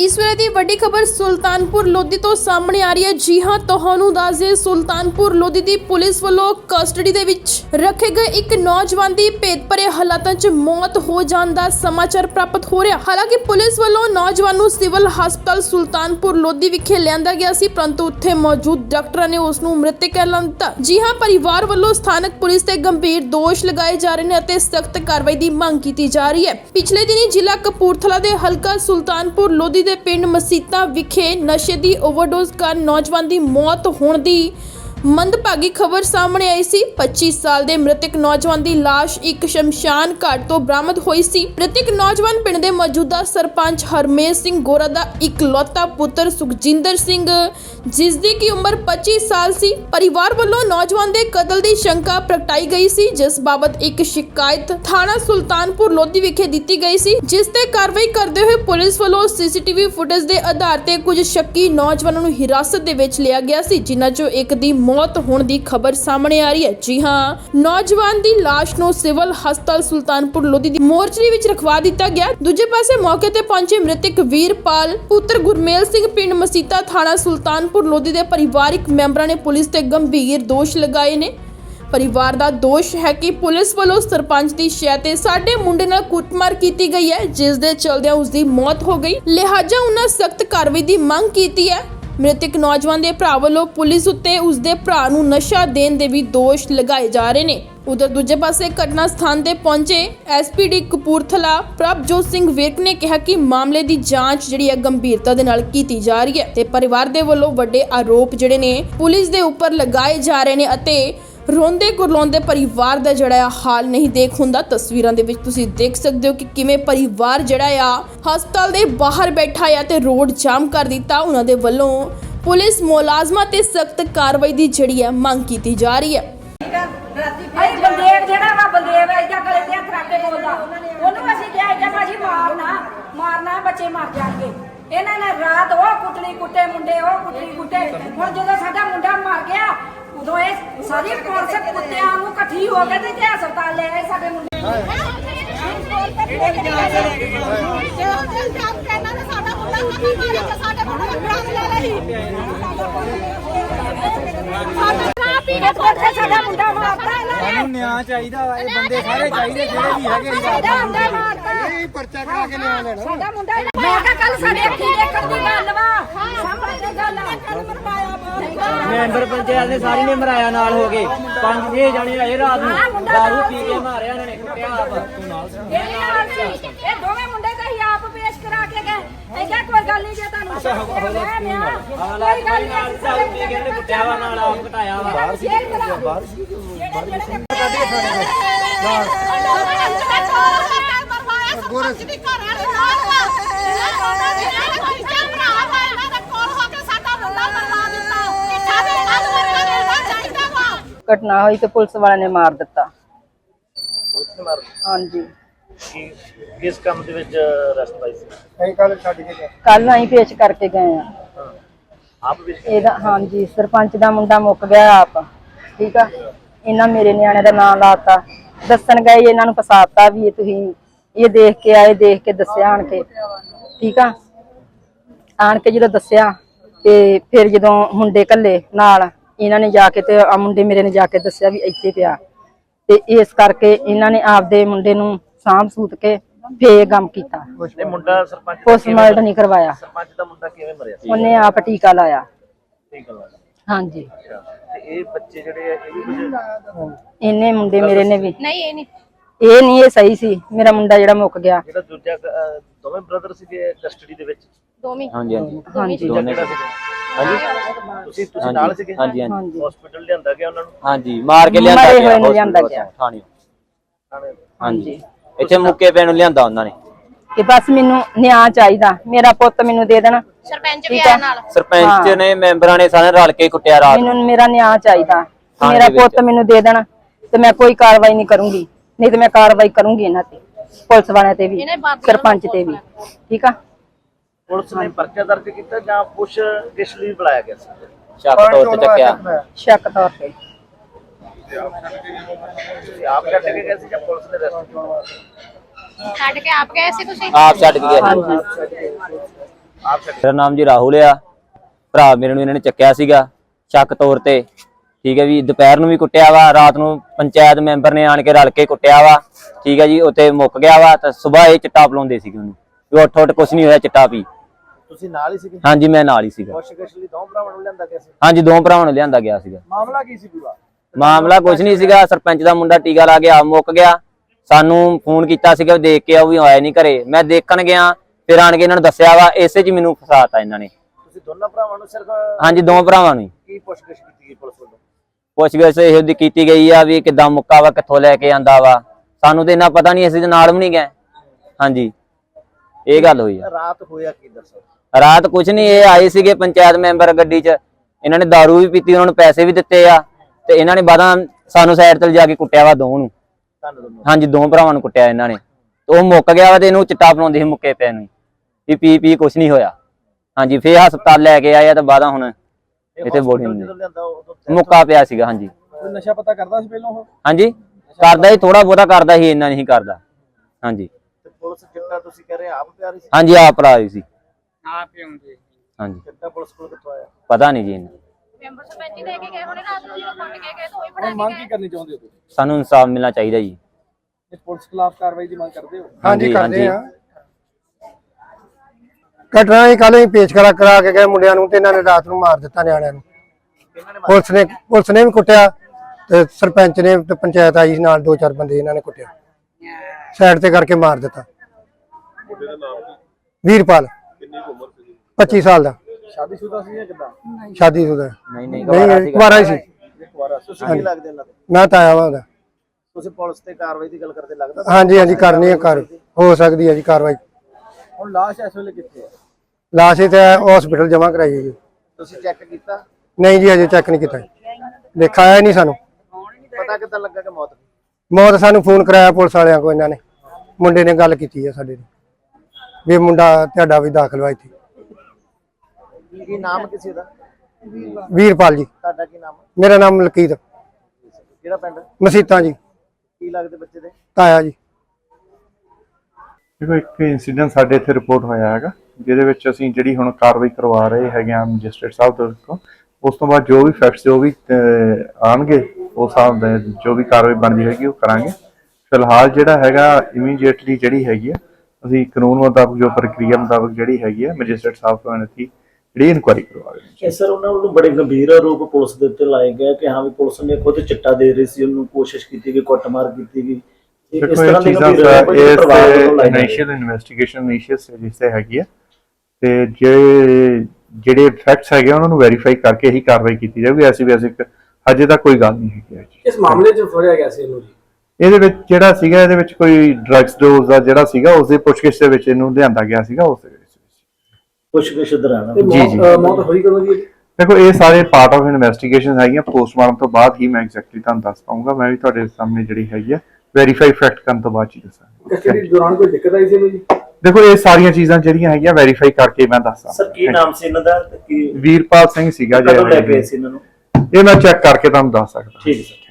ਇਸ ਵੇਲੇ ਦੀ ਵੱਡੀ ਖਬਰ ਸੁਲਤਾਨਪੁਰ ਲੋਧੀ ਤੋਂ ਸਾਹਮਣੇ ਆ ਰਹੀ ਹੈ। ਜੀ ਹਾਂ, ਤੁਹਾਨੂੰ ਦੱਸ ਦੇ ਸੁਲਤਾਨਪੁਰ ਲੋਧੀ ਦੀ ਪੁਲਿਸ ਵੱਲੋਂ ਕਸਟਡੀ ਦੇ ਵਿੱਚ ਰੱਖੇ ਗਏ ਇੱਕ ਨੌਜਵਾਨ ਦੀ ਭੇਦਭਰੇ ਹਾਲਾਤਾਂ 'ਚ ਮੌਤ ਹੋ ਜਾਣ ਦਾ ਸਮਾਚਾਰ ਪ੍ਰਾਪਤ ਹੋ ਰਿਹਾ। ਹਾਲਾਂਕਿ ਪੁਲਿਸ ਵੱਲੋਂ ਨੌਜਵਾਨ ਨੂੰ ਸਿਵਲ ਹਸਪਤਾਲ ਸੁਲਤਾਨਪੁਰ ਲੋਧੀ ਵਿਖੇ ਲਿਆਂਦਾ ਗਿਆ ਸੀ, ਪਰੰਤੂ ਉੱਥੇ ਮੌਜੂਦ ਡਾਕਟਰਾਂ ਨੇ ਉਸ ਨੂੰ ਮ੍ਰਿਤਕ ਐਲਾਨ ਦਿੱਤਾ। ਜੀ ਹਾਂ, ਪਰਿਵਾਰ ਵੱਲੋਂ ਸਥਾਨਕ ਪੁਲਿਸ ਤੇ ਗੰਭੀਰ ਦੋਸ਼ ਲਗਾਏ ਜਾ ਰਹੇ ਨੇ ਅਤੇ ਸਖਤ ਕਾਰਵਾਈ ਦੀ ਮੰਗ ਕੀਤੀ ਜਾ ਰਹੀ ਹੈ। ਪਿਛਲੇ ਦਿਨੀ ਜ਼ਿਲ੍ਹਾ ਕਪੂਰਥਲਾ ਦੇ ਹਲਕਾ ਸੁਲਤਾਨਪੁਰ ਲੋਧੀ ਦੇ ਪਿੰਡ ਮਸੀਤਾ ਵਿਖੇ ਨਸ਼ੇ ਦੀ ਓਵਰਡੋਜ਼ ਕਾਰਨ ਨੌਜਵਾਨ ਦੀ ਮੌਤ ਹੋਣ ਦੀ ਮੰਦਭਾਗੀ ਖਬਰ ਸਾਹਮਣੇ ਆਈ ਸੀ। 25 ਸਾਲ ਦੇ ਮ੍ਰਿਤਕ ਨੌਜਵਾਨ ਦੀ ਲਾਸ਼ ਇੱਕ ਸ਼ਮਸ਼ਾਨ ਘਾਟ ਤੋਂ ਬਰਾਮਦ ਹੋਈ ਸੀ। ਮ੍ਰਿਤਕ ਨੌਜਵਾਨ ਪਿੰਡ ਦੇ ਮੌਜੂਦਾ ਸਰਪੰਚ ਹਰਮੇਸ਼ ਸਿੰਘ ਗੋਰਾ ਦਾ ਇਕਲੌਤਾ ਪੁੱਤਰ ਸੁਖਜਿੰਦਰ ਸਿੰਘ, ਜਿਸ ਦੀ ਕੀ ਉਮਰ 25 ਸਾਲ ਸੀ। ਪਰਿਵਾਰ ਵੱਲੋਂ ਨੌਜਵਾਨ ਦੇ ਕਤਲ ਦੀ ਸ਼ੰਕਾ ਪ੍ਰਗਟਾਈ ਗਈ ਸੀ, ਜਿਸ ਬਾਬਤ ਇੱਕ ਸ਼ਿਕਾਇਤ ਥਾਣਾ ਸੁਲਤਾਨਪੁਰ ਲੋਧੀ ਵਿਖੇ ਦਿੱਤੀ ਗਈ ਸੀ। ਜਿਸ ਤੇ ਕਾਰਵਾਈ ਕਰਦੇ ਹੋਏ ਪੁਲਿਸ ਵੱਲੋਂ ਸੀਸੀਟੀਵੀ ਫੁਟੇਜ ਦੇ ਆਧਾਰ ਤੇ ਕੁਝ ਸ਼ੱਕੀ ਨੌਜਵਾਨਾਂ ਨੂੰ ਹਿਰਾਸਤ ਦੇ ਵਿੱਚ ਲਿਆ ਗਿਆ ਸੀ, ਜਿਨ੍ਹਾਂ ਚੋਂ ਇੱਕ ਦੀ ਮੌਤ ਹੋਣ ਦੀ ਖਬਰ ਸਾਹਮਣੇ ਆ ਰਹੀ ਹੈ। ਜੀ ਹਾਂ, ਨੌਜਵਾਨ ਦੀ ਲਾਸ਼ ਨੂੰ ਸਿਵਲ ਹਸਪਤਾਲ ਸੁਲਤਾਨਪੁਰ ਲੋਧੀ ਦੀ ਮੋਰਚਰੀ ਵਿੱਚ ਰਖਵਾ ਦਿੱਤਾ ਗਿਆ। ਦੂਜੇ ਪਾਸੇ ਮੌਕੇ ਤੇ ਪਹੁੰਚੇ ਮ੍ਰਿਤਕ ਵੀਰਪਾਲ, ਪੁੱਤਰ ਗੁਰਮੇਲ ਸਿੰਘ, ਪਿੰਡ ਮਸੀਤਾ ਥਾਣਾ ਸੁਲਤਾਨਪੁਰ ਲੋਧੀ ਦੇ ਪਰਿਵਾਰਿਕ ਮੈਂਬਰਾਂ ਨੇ ਪੁਲਿਸ ਤੇ ਗੰਭੀਰ ਦੋਸ਼ ਲਗਾਏ ਨੇ। ਪਰਿਵਾਰ ਦਾ ਦੋਸ਼ ਹੈ ਕਿ ਪੁਲਿਸ ਵੱਲੋਂ ਸਰਪੰਚ ਦੀ ਸ਼ੈ ਤੇ ਸਾਡੇ ਮੁੰਡੇ ਨਾਲ ਕੁੱਟਮਾਰ ਕੀਤੀ ਗਈ ਹੈ, ਜਿਸ ਦੇ ਚਲਦਿਆਂ ਉਸ ਦੀ ਮੌਤ ਹੋ ਗਈ। ਲਿਹਾਜ਼ਾ ਉਹਨਾਂ ਸਖਤ ਕਾਰਵਾਈ ਦੀ ਮੰਗ ਕੀਤੀ ਹੈ। ਮ੍ਰਿਤਕ ਨੌਜਵਾਨ ਦੇ ਭਰਾ ਵੱਲੋਂ ਪੁਲਿਸ ਉੱਤੇ ਉਸ ਦੇ ਭਰਾ ਨੂੰ ਨਸ਼ਾ ਦੇਣ ਦੇ ਵੀ ਦੋਸ਼ ਲਗਾਏ ਜਾ ਰਹੇ ਨੇ। ਉਧਰ ਦੂਜੇ ਪਾਸੇ ਘਟਨਾ ਸਥਾਨ ਤੇ ਪਹੁੰਚੇ ਐਸਪੀਡੀ ਕਪੂਰਥਲਾ ਪ੍ਰਭਜੋਤ ਸਿੰਘ ਵਿਰਕ ਨੇ ਕਿਹਾ ਕਿ ਮਾਮਲੇ ਦੀ ਜਾਂਚ ਜਿਹੜੀ ਹੈ ਗੰਭੀਰਤਾ ਦੇ ਨਾਲ ਕੀਤੀ ਜਾ ਰਹੀ ਹੈ ਤੇ ਪਰਿਵਾਰ ਦੇ ਵੱਲੋਂ ਵੱਡੇ ਆਰੋਪ ਜਿਹੜੇ ਨੇ ਪੁਲਿਸ ਦੇ ਉੱਪਰ ਲਗਾਏ ਜਾ ਰਹੇ ਨੇ ਅਤੇ ਰੋਂਦੇ ਕੁਰਲਾਉਂਦੇ ਪਰਿਵਾਰ ਦਾ ਜਿਹੜਾ ਆ ਹਾਲ ਨਹੀਂ ਦੇਖ ਹੁੰਦਾ। ਤਸਵੀਰਾਂ ਦੇ ਵਿੱਚ ਤੁਸੀਂ ਦੇਖ ਸਕਦੇ ਹੋ ਕਿ ਕਿਵੇਂ ਪਰਿਵਾਰ ਜਿਹੜਾ ਆ ਹਸਪਤਾਲ ਦੇ ਬਾਹਰ ਬੈਠਾ ਆ ਤੇ ਰੋਡ ਜਾਮ ਕਰ ਦਿੱਤਾ। ਉਹਨਾਂ ਦੇ ਵੱਲੋਂ ਪੁਲਿਸ ਮੁਲਾਜ਼ਮਾਂ ਤੇ ਸਖਤ ਕਾਰਵਾਈ ਦੀ ਜਿਹੜੀ ਹੈ ਮੰਗ ਕੀਤੀ ਜਾ ਰਹੀ ਹੈ ਅਈ ਬੰਦੇੜ ਜਿਹੜਾ ਵਾ ਬੰਦੇੜ ਇਹਦਾ ਗਲੇ ਤੇ ਹੱਥ ਰੱਖ ਕੇ ਬੋਲਦਾ ਉਹਨੂੰ ਅਸੀਂ ਕਿਹਾ ਕਿ ਭਾਜੀ ਮਾਰਨਾ ਮਾਰਨਾ ਬੱਚੇ ਮਰ ਜਾਣਗੇ। ਇਹਨਾਂ ਨੇ ਰਾਤ ਉਹ ਕੁੱਟਣੀ ਕੁੱਟੇ ਮੁੰਡੇ ਉਹ ਕੁੱਟਣੀ ਕੁੱਟੇ। ਹੁਣ ਜਦੋਂ ਸਾਡਾ ਮੁੰਡਾ ਉਦੋਂ ਇਹ ਸਾਰੀ ਪੁਲਿਸ ਕੁੱਤਿਆਂ ਨੂੰ ਇਕੱਠੀ ਹੋ ਕੇ ਤੇ ਹਸਪਤਾਲ ਲੈ ਆਏ ਸਾਡੇ ਮੁੰਡੇ ਨੂੰ। ਇਹ ਪੁਲਿਸ ਸਾਡਾ ਮੁੰਡਾ ਮਾਰਤਾ ਇਹਨਾਂ ਨੇ। ਸਾਨੂੰ ਨਿਆਂ ਚਾਹੀਦਾ ਵਾ ਇਹ ਬੰਦੇ ਸਾਰੇ ਚਾਹੀਦੇ ਜਿਹੜੇ ਵੀ ਹੈਗੇ ਸਾਡਾ ਮੁੰਡਾ ਮਾਰਤਾ ਇਹ ਪਰਚਾ ਕਰਾ ਕੇ ਨਿਆਂ ਲੈਣਾ। ਸਾਡਾ ਮੁੰਡਾ ਮੈਂ ਕਿਹਾ ਕੱਲ ਸਾਡੇ ਅੱਖੀ ਦੇਖਣ ਦੀ ਗੱਲ ਵਾ। ਸਾਹਮਣੇ ਦੀ ਗੱਲ ਆ। ਮੈਂਬਰ ਪੰਚਾਇਤ ਦੇ ਸਾਰੀ ਨੇ ਮਰਾਇਆ ਨਾਲ ਹੋ ਗਏ ਪੰਜ ਛੇ ਜਣੇ ਆਏ ਰਾਤ ਨੂੰ। ਦਾਰੂ ਪੀ ਕੇ ਮਾਰਿਆ ਇਹਨਾਂ ਨੇ ਕੁੱਟਿਆ ਆਪ। ਇਹ ਨਾਲ ਸੀ। ਇਹ ਦੋਵੇਂ ਮੁੰਡੇ ਤਾਂ ਹੀ ਆਪ ਪੇਸ਼ ਕਰਾ ਕੇ ਗਏ। ਇਹ ਕਿਹਾ ਕੋਈ ਗੱਲ ਨਹੀਂ ਜੇ ਤੁਹਾਨੂੰ ਕੋਈ ਗੱਲ ਨਹੀਂ ਦਾਰੂ ਪੀ ਕੇ ਇਹਨੇ ਕੁੱਟਿਆ ਵਾ ਨਾਲ ਆਪ ਘਟਾਇਆ ਵਾ। ਬਾਹਰ ਕਰਾ ਬਾਹਰ ਜਿਹੜੇ ਜਿਹੜੇ ਘਟਨਾ ਹੋਈ ਤੇ ਪੁਲਿਸ ਵਾਲਿਆਂ ਨੇ ਮਾਰ ਦਿੱਤਾ। ਹਾਂਜੀ। ਕਿ ਕਿਸ ਕੰਮ ਦੇ ਵਿੱਚ ਰਸਤ ਪਾਈ ਸੀ? ਅਸੀਂ ਕੱਲ ਛੱਡ ਕੇ ਗਏ। ਕੱਲ ਅਸੀਂ ਪੇਸ਼ ਕਰਕੇ ਗਏ ਆ ਆਪ ਵੀ ਇਹਦਾ ਹਾਂਜੀ ਸਰਪੰਚ ਦਾ ਮੁੰਡਾ ਮੁੱਕ ਗਿਆ ਆਪ। ਠੀਕ ਆ? ਇਹਨਾਂ ਮੇਰੇ ਨਿਆਣੇ ਦਾ ਨਾਮ ਲਾਤਾ। ਦੱਸਣ ਗਏ ਇਹਨਾਂ ਨੂੰ ਫਸਾਤਾ ਵੀ ਇਹ ਤੁਸੀਂ ਇਹ ਦੇਖ ਕੇ ਆਏ ਦੇਖ ਕੇ ਦੱਸਿਆ ਆਣ ਕੇ। ਠੀਕ ਆ? ਆਣ ਕੇ ਜਦੋਂ ਦੱਸਿਆ ਤੇ ਫਿਰ ਜਦੋਂ ਮੁੰਡੇ ਕੱਲੇ ਨਾਲ ਇਹਨਾਂ ਨੇ ਜਾ ਕੇ ਤੇ ਆ ਮੁੰਡੇ ਮੇਰੇ ਨੇ ਜਾ ਕੇ ਦੱਸਿਆ ਵੀ ਇੱਥੇ ਪਿਆ। ਤੇ ਇਸ ਕਰਕੇ ਇਹਨਾਂ ਨੇ ਆਪਦੇ ਮੁੰਡੇ ਨੂੰ ਸਾਂਭ ਸੂਤ ਕੇ ਫੇਰ ਗਮ ਕੀਤਾ। ਇਹ ਮੁੰਡਾ ਸਰਪੰਚ ਪੋਸਟਮਾਰਟਮ ਨਹੀਂ ਕਰਵਾਇਆ। ਸਰਪੰਚ ਦਾ ਮੁੰਡਾ ਕਿਵੇਂ ਮਰਿਆ? ਸੀ ਉਹਨੇ ਆਪ ਟੀਕਾ ਲਾਇਆ। ਹਾਂਜੀ। ਤੇ ਇਹ ਬੱਚੇ ਜਿਹੜੇ ਆ ਇਹ ਵੀ ਕੁਝ ਇੰਨੇ ਮੁੰਡੇ ਮੇਰੇ ਨੇ ਵੀ ਨਹੀਂ ਇਹ ਨਹੀਂ। ਇਹ ਨਹੀਂ ਇਹ ਸਹੀ ਸੀ। ਮੇਰਾ ਮੁੰਡਾ ਜਿਹੜਾ ਮੁੱਕ ਗਿਆ। ਜਿਹੜਾ ਦੂਜਾ ਦੋਵੇਂ ਬ੍ਰਦਰ ਸੀਗੇ ਕਸਟਡੀ ਦੇ ਵਿੱਚ? ਦੋਵੇਂ ਹਾਂਜੀ ਹਾਂਜੀ। ਹਾਂਜੀ। ਤੁਸੀਂ ਤੁਸੀਂ ਨਾਲ ਸੀਗੇ? ਹਾਂਜੀ ਹਾਂਜੀ। ਹਾਂਜੀ। ਹਸਪੀਟਲ ਲਿਆਂਦਾ ਗਿਆ ਉਹਨਾਂ ਨੂੰ? ਹਾਂਜੀ ਮਾਰ ਕੇ ਲਿਆਂਦਾ ਮਰੇ ਗਿਆ ਹੋਏ ਨੂੰ ਲਿਆਂਦਾ ਗਿਆ। ਥਾਣੇ। ਥਾਣੇ? ਹਾਂਜੀ। ਇੱਥੇ ਮੁੱਕੇ ਪੈਣ ਨੂੰ ਲਿਆਂਦਾ ਉਹਨਾਂ ਨੇ। ਕਿ ਬਸ ਮੈਨੂੰ ਨਿਆਂ ਚਾਹੀਦਾ। ਮੇਰਾ ਪੁੱਤ ਮੈਨੂੰ ਦੇ ਦੇਣ। ਸਰਪੰਚ ਵੀ ਆਇਆ ਨਾਲ। ਸਰਪੰਚ ਨੇ ਮੈਂਬਰਾਂ ਨੇ ਸਾਰੇ ਰਲ ਕੇ ਕੁੱਟਿਆ ਰਾਤ ਨੂੰ। ਮੈਨੂੰ ਮੇਰਾ ਨਿਆਂ ਚਾਹੀਦਾ। ਮੇਰਾ ਦੇ ਵਿੱਚ। ਪੁੱਤ ਮੈਨੂੰ ਦੇ ਦੇਣ। ਤੇ ਮੈਂ ਕੋਈ ਕਾਰਵਾਈ ਨਹੀਂ ਕਰੂੰਗੀ। ਨਹੀਂ ਤੇ ਮੈਂ ਕਾਰਵਾਈ ਕਰੂੰਗੀ ਇਹਨਾਂ ਤੇ। ਪੁਲਿਸ ਵਾਲਿਆਂ ਤੇ ਵੀ। ਸਰਪੰਚ ਤੇ ਵੀ। ਠੀਕ ਆ? ਪੁਲਿਸ ਨੇ ਪਰਚਾ ਦਰਜ ਕੀਤਾ ਜਾਂ ਪੁੱਛ ਕਿਸ ਲਈ ਬੁਲਾਇਆ ਗਿਆ ਸੀ? ਸ਼ੱਕ ਤੌਰ ਤੇ ਚੱਕਿਆ। ਸ਼ੱਕ ਤੌਰ ਤੇ। ਤੁਸੀਂ ਆਪ ਛੱਡ ਕੇ ਗਏ ਸੀ ਜਾਂ ਪੁਲਿਸ ਨੇ ਰੈਸਟ ਕੀਤਾ? ਛੱਡ ਕੇ ਆਪ ਗਏ ਸੀ ਤੁਸੀਂ? ਆਪ ਛੱਡ ਕੇ ਗਿਆ ਸੀ। ਆਪ ਛੱਡ ਮੇਰਾ ਨਾਮ ਜੀ ਰਾਹੁਲ ਆ। ਭਰਾ ਮੇਰੇ ਨੂੰ ਇਹਨਾਂ ਨੇ ਚੱਕਿਆ ਸੀਗਾ ਸ਼ੱਕ ਤੌਰ ਤੇ। ਠੀਕ ਹੈ ਜੀ ਦੁਪਹਿਰ ਨੂੰ ਵੀ ਕੁੱਟਿਆ ਵਾ ਰਾਤ ਨੂੰ ਪੰਚਾਇਤ ਮੈਂਬਰ ਨੇ ਆਣ ਕੇ ਰਲ ਕੇ ਕੁੱਟਿਆ ਵਾ। ਠੀਕ ਹੈ ਜੀ ਉੱਥੇ ਮੁੱਕ ਗਿਆ ਵਾ ਤਾਂ ਸਵੇਰ ਇਹ ਚਿੱਟਾ ਪਲਾਉਂਦੇ ਸੀਗੇ ਉਹਨੂੰ। ਵੀ ਉੱਠ ਉੱਠ ਕੁਛ ਨਹੀਂ ਹੋਇਆ ਚਿੱਟਾ ਪੀ। ਤੁਸੀਂ ਨਾਲ ਹੀ ਸੀਗੇ? ਹਾਂਜੀ ਮੈਂ ਨਾਲ ਹੀ ਸੀਗਾ। ਪੁੱਛਗਿੱਛ ਲਈ ਦੋ ਭਰਾਵਾਂ ਨੂੰ ਲਿਆਂਦਾ ਗਿਆ ਸੀ? ਹਾਂਜੀ ਦੋ ਭਰਾਵਾਂ ਨੂੰ ਲਿਆਂਦਾ ਗਿਆ ਸੀਗਾ। ਮਾਮਲਾ ਕੀ ਸੀ ਪੂਰਾ? ਮਾਮਲਾ ਕੁਝ ਨਹੀਂ ਸੀਗਾ। ਸਰਪੰਚ ਦਾ ਮੁੰਡਾ ਟੀਕਾ ਲਾ ਗਿਆ ਮੁੱਕ ਗਿਆ। ਸਾਨੂੰ ਫੋਨ ਕੀਤਾ ਸੀਗਾ ਵੀ ਦੇਖ ਕੇ ਆਓ ਵੀ ਆਇਆ ਨਹੀਂ ਘਰੇ। ਮੈਂ ਦੇਖਣ ਗਿਆ ਫਿਰ ਆਣ ਕੇ ਇਹਨਾਂ ਨੂੰ ਦੱਸਿਆ ਵਾ ਇਸੇ 'ਚ ਮੈਨੂੰ ਫਸਾਤਾ ਇਹਨਾਂ ਨੇ। ਤੁਸੀਂ ਦੋਨਾਂ ਭਰਾਵਾਂ ਨੂੰ ਸਿਰਫ ਹਾਂਜੀ ਦੋ ਭਰਾਵਾਂ ਨੂੰ ਹੀ। ਕੀ ਪੁੱਛਗਿੱਛ ਕੀਤੀ ਗਈ ਪੁਲਿਸ ਵੱਲੋਂ? ਪੁੱਛਗਿੱਛ ਇਹੋ ਦੀ ਕੀਤੀ ਗਈ ਆ ਵੀ ਕਿੱਦਾਂ ਮੁੱਕਾ ਵਾ ਕਿੱਥੋਂ ਲੈ ਕੇ ਆਂਦਾ ਵਾ। ਸਾਨੂੰ ਤੇ ਇੰਨਾ ਪਤਾ ਨਹੀਂ ਅਸੀਂ ਤੇ ਨਾਲ ਵੀ ਨਹੀਂ ਗਏ। ਹਾਂਜੀ ਇਹ ਗੱਲ ਹੋਈ ਆ। ਰਾਤ ਹੋਇਆ ਕੀ ਦੱਸੋ? ਰਾਤ ਕੁਝ ਨਹੀਂ ਇਹ ਆਏ ਸੀਗੇ ਪੰਚਾਇਤ ਮੈਂਬਰ ਗੱਡੀ 'ਚ। ਇਹਨਾਂ ਨੇ दारू ਵੀ ਪੀਤੀ ਉਹਨਾਂ ਨੂੰ ਪੈਸੇ ਵੀ ਦਿੱਤੇ ਆ। ਤੇ ਇਹਨਾਂ ਨੇ ਬਾਦਾਂ ਸਾਨੂੰ ਸਾਈਡ ਤੇ ਜਾ ਕੇ ਕੁੱਟਿਆ ਵਾ ਦੋ ਨੂੰ। ਹਾਂਜੀ ਦੋ ਭਰਾਵਾਂ ਨੂੰ ਕੁੱਟਿਆ ਇਹਨਾਂ ਨੇ। ਤੇ ਉਹ ਮੁੱਕ ਗਿਆ ਵਾ ਤੇ ਇਹਨੂੰ ਚਿੱਟਾ ਬਣਾਉਂਦੇ ਸੀ ਮੁੱਕੇ ਪੈ ਨੂੰ। ਵੀ ਪੀ ਪੀ ਕੁਝ ਨਹੀਂ ਹੋਇਆ। ਹਾਂਜੀ ਫੇਰ ਹਸਪਤਾਲ ਲੈ ਕੇ ਆਏ ਆ ਤੇ ਬਾਦਾਂ ਹੁਣ ਇੱਥੇ ਉਦੋਂ ਮੁੱਕਾ ਪਿਆ ਸੀਗਾ ਹਾਂਜੀ। ਨਸ਼ਾ ਪਤਾ ਕਰਦਾ ਸੀ ਪਹਿਲਾਂ ਉਹ? ਹਾਂਜੀ ਕਰਦਾ ਹੀ ਥੋੜਾ ਬਹੁਤਾ ਕਰਦਾ ਸੀ ਇੰਨਾ ਨਹੀਂ ਕਰਦਾ। ਹਾਂਜੀ। ਪੁਲਿਸ ਚਿੱਟਾ ਤੁਸੀਂ ਕਹਿ ਰਹੇ ਆਪ ਪਿਆਰੀ ਸੀ? ਹਾਂਜੀ ਆਪ ਭਰਾ ਹੀ ਸੀ ਹਾਂਜੀ। ਚਿੱਟਾ ਪੁਲਿਸ ਕੋਲ ਕਿੱਥੋਂ ਆਇਆ? ਪਤਾ ਨਹੀਂ ਜੀ ਇਹਨੂੰ ਹੁਣ ਮੰਗ ਕੀ ਕਰਨੀ ਚਾਹੁੰਦੇ ਹੋ ਤੁਸੀਂ? ਸਾਨੂੰ ਇਨਸਾਫ ਮਿਲਣਾ ਚਾਹੀਦਾ ਜੀ। ਇਹ ਪੁਲਿਸ ਖਿਲਾਫ ਕਾਰਵਾਈ ਦੀ ਮੰਗ ਕਰਦੇ ਹੋ? ਹਾਂਜੀ ਕਰਦੇ ਆ ਘਟਨਾ ਹੀ ਕੱਲ ਹੀ ਪੇਸ਼ ਕਰਾ ਕਰਾ ਕੇ ਗਏ ਮੁੰਡਿਆਂ ਨੂੰ ਤੇ ਇਹਨਾਂ ਨੇ ਰਾਤ ਨੂੰ ਮਾਰ ਦਿੱਤਾ ਨਿਆਣਿਆਂ ਨੂੰ। ਪੁਲਿਸ ਨੇ ਪੁਲਿਸ ਨੇ ਵੀ ਕੁੱਟਿਆ ਤੇ ਸਰਪੰਚ ਨੇ ਤੇ ਪੰਚਾਇਤ ਆਈ ਸੀ ਨਾਲ ਦੋ ਚਾਰ ਬੰਦੇ ਇਹਨਾਂ ਨੇ ਕੁੱਟਿਆ। ਸਾਈਡ ਤੇ ਕਰਕੇ ਮਾਰ ਦਿੱਤਾ। ਵੀਰਪਾਲ। 25 ਸਾਲ ਦਾ। ਸ਼ਾਦੀशुदा ਸੀ ਜਾਂ ਕਿੱਦਾਂ? ਸ਼ਾਦੀ ਸੁਦਾ ਨਹੀਂ ਨਹੀਂ ਗਵਾਰਾ ਨਹੀਂ ਸੀਗਾ। ਕੁਵਾਰਾ ਹੀ ਸੀ। ਤੁਸੀਂ ਕੀ ਲੱਗਦੇ ਇਹਨਾਂ ਦੇ ਮੈਂ ਤਾਂ ਆਇਆ ਵਾਂ ਤੁਸੀਂ ਪੁਲਿਸ ਤੇ ਕਾਰਵਾਈ ਦੀ ਗੱਲ ਕਰਦੇ ਲੱਗਦਾ? ਹਾਂਜੀ ਹਾਂਜੀ ਕਰਨੀ ਹੈ ਕਰ। ਹੋ ਸਕਦੀ ਹੈ ਜੀ ਕਾਰਵਾਈ। ਹੁਣ ਲਾਸ਼ ਇਸ ਵੇਲੇ ਕਿੱਥੇ ਹੈ ਲਾਸ਼ ਤੇ ਹਸਪੀਟਲ ਜਮ੍ਹਾਂ ਕਰਾਈ ਹੈ ਜੀ। ਤੁਸੀਂ ਚੈੱਕ ਕੀਤਾ? ਨਹੀਂ ਜੀ ਅਜੇ ਚੈੱਕ ਨਹੀਂ ਕੀਤਾ। ਦੇਖਾ ਆਇਆ ਨਹੀਂ ਸਾਨੂੰ। ਪਤਾ ਕਿੱਦਾਂ ਲੱਗਾ ਕਿ ਮੌਤ? ਮੌਤ ਸਾਨੂੰ ਫੋਨ ਕਰਾਇਆ ਪੁਲਿਸ ਵਾਲਿਆਂ ਕੋ ਇਹਨਾਂ ਨੇ। ਮੁੰਡੇ ਨੇ ਗੱਲ ਕੀਤੀ ਹੈ ਸਾਡੇ ਨਾਲ। ਵੀ ਇਹ ਮੁੰਡਾ ਤੁਹਾਡਾ ਵੀ ਦਾਖਲ ਵਾ ਇੱਥੇ। ਕੀ ਨਾਮ ਕਿਸੇ ਦਾ? ਵੀਰਪਾਲ ਜੀ। ਤੁਹਾਡਾ ਕੀ ਨਾਮ? ਮੇਰਾ ਨਾਮ ਮਲਕੀਤ। ਕਿਹੜਾ ਪਿੰਡ? ਮਸੀਤਾਂ ਜੀ। ਕੀ ਲੱਗਦੇ ਬੱਚੇ ਦੇ? ਤਾਇਆ ਜੀ। ਦੇਖੋ ਇੱਕ ਇਨਸੀਡੈਂਟ ਸਾਡੇ ਇੱਥੇ ਰਿਪੋਰਟ ਹੋਇਆ ਹੈਗਾ ਜਿਹਦੇ ਵਿੱਚ ਅਸੀਂ ਜਿਹੜੀ ਹੁਣ ਕਾਰਵਾਈ ਕਰਵਾ ਰਹੇ ਹੈਗੇ ਆ ਮੈਜਿਸਟ੍ਰੇਟ ਸਾਹਿਬ ਦੇ ਕੋਲ ਉਸ ਤੋਂ ਬਾਅਦ ਜੋ ਵੀ ਫੈਕਟਸ ਜੋ ਵੀ ਅਹ, ਆਉਣਗੇ ਉਸ ਹਿਸਾਬ ਦੇ ਜੋ ਵੀ ਕਾਰਵਾਈ ਬਣਦੀ ਹੈਗੀ ਉਹ ਕਰਾਂਗੇ। ਫਿਲਹਾਲ ਜਿਹੜਾ ਹੈਗਾ ਇਮੀਡੀਏਟਲੀ ਜਿਹੜੀ ਹੈਗੀ ਆ ਅਸੀਂ ਕਾਨੂੰਨ ਮੁਤਾਬਕ ਜੋ ਪ੍ਰਕਿਰਿਆ ਮੁਤਾਬਕ ਜਿਹੜੀ ਹੈਗੀ ਆ ਮੈਜਿਸਟ੍ਰੇਟ ਸਾਹਿਬ ਤੋਂ ਦੀ ਜਿਹੜੀ ਇਨਕੁਆਇਰੀ ਕਰਵਾ ਰਹੇ ਹਾਂ ਇਹ ਸਰ ਉਹਨਾਂ ਵੱਲੋਂ ਬੜੇ ਗੰਭੀਰ ਆਰੋਪ ਪੁਲਿਸ ਦੇ ਉੱਤੇ ਲਾਏ ਗਏ ਕਿ ਹਾਂ ਵੀ ਪੁਲਿਸ ਨੇ ਖੁਦ ਚਿੱਟਾ ਦੇ ਰਹੀ ਸੀ ਉਹਨੂੰ ਕੋਸ਼ਿਸ਼ ਕੀਤੀ ਗਈ ਕੁੱਟਮਾਰ ਕੀਤੀ ਗਈ। ਇਸ ਤਰ੍ਹਾਂ ਦੇ ਗੰਭੀਰ ਆਰੋਪ ਜਿਹੜੇ ਇਸ ਇਨੀਸ਼ੀਅਲ ਇਨਵੈਸਟੀਗੇਸ਼ਨ ਇਨੀਸ਼ੀਅਲ ਸਟੇਜ ਤੇ ਹੈਗੀ ਆ। ਤੇ ਜੇ ਜਿਹੜੇ ਫੈਕਟਸ ਹੈਗੇ ਉਹਨਾਂ ਨੂੰ ਵੈਰੀਫਾਈ ਕਰਕੇ ਹੀ ਕਾਰਵਾਈ ਕੀਤੀ ਜਾਊਗੀ। ਐਸੀ ਵੈਸੇ ਹਜੇ ਤੱਕ ਕੋਈ ਗੱਲ ਨਹੀਂ ਹੈਗੀ। ਇਸ ਮਾਮਲੇ 'ਚ ਫੜਿਆ ਗਿਆ ਸੀ ਇਹਨੂੰ ਜੀ? ਇਹਦੇ ਵਿੱਚ ਜਿਹੜਾ ਸੀਗਾ ਇਹਦੇ ਵਿੱਚ ਕੋਈ ਡਰੱਗਸ ਡੋਜ਼ ਦਾ ਜਿਹੜਾ ਸੀਗਾ ਉਸ ਦੇ ਪੁੱਛਗਿੱਛ ਦੇ ਵਿੱਚ ਇਹਨੂੰ ਲਿਆਂਦਾ ਗਿਆ ਸੀਗਾ ਉਸ ਦੇ ਵਿੱਚ ਕੁਛ ਕੁਛ ਦੌਰਾਨ ਤੇ ਜੀ, ਮੌਤ- ਜੀ। ਅਹ ਮੌਤ ਹੋਈ ਕਦੋਂ ਜੀ? ਇਹਦੀ? ਦੇਖੋ ਇਹ ਸਾਰੇ ਪਾਰਟ ਆਫ ਇਨਵੈਸਟੀਗੇਸ਼ਨ ਹੈਗੀਆਂ। ਪੋਸਟਮਾਰਟਮ ਤੋਂ ਬਾਅਦ ਹੀ ਮੈਂ ਐਗਜ਼ੈਕਟਲੀ ਤੁਹਾਨੂੰ ਦੱਸ ਪਾਉਂਗਾ ਮੈਂ ਵੀ ਤੁਹਾਡੇ ਸਾਹਮਣੇ ਜਿਹੜੀ ਹੈਗੀ ਆ ਵੈਰੀਫਾਈ ਫੈਕਟ ਕਰਨ ਤੋਂ ਬਾਅਦ ਹੀ ਦੱਸਾਂਗਾ। ਕਸਟਡੀ ਦੌਰਾਨ ਕੋਈ ਦਿੱਕਤ ਆਈ ਸੀ ਇਹਨੂੰ ਜੀ? ਦੇਖੋ ਇਹ ਸਾਰੀਆਂ ਚੀਜ਼ਾਂ ਜਿਹੜੀਆਂ ਹੈਗੀਆਂ ਵੈਰੀਫਾਈ ਕਰਕੇ ਮੈਂ ਦੱਸਾਂ ਸਰ ਕੀ ਨਾਮ ਸੀ ਇਹਨਾਂ ਦਾ ਤੇ ਕੀ ਵੀਰਪਾਲ ਸਿੰਘ ਸੀਗਾ ਕਦੋਂ ਲੈ ਜਿਹੜਾ ਕੇ ਆਏ ਸੀ ਇਹਨਾਂ ਨੂੰ? ਇਹ ਮੈਂ ਚੈੱਕ ਕਰਕੇ ਤੁਹਾਨੂੰ ਦੱਸ ਸਕਦਾ। ਠੀਕ ਹੈ ਸਰ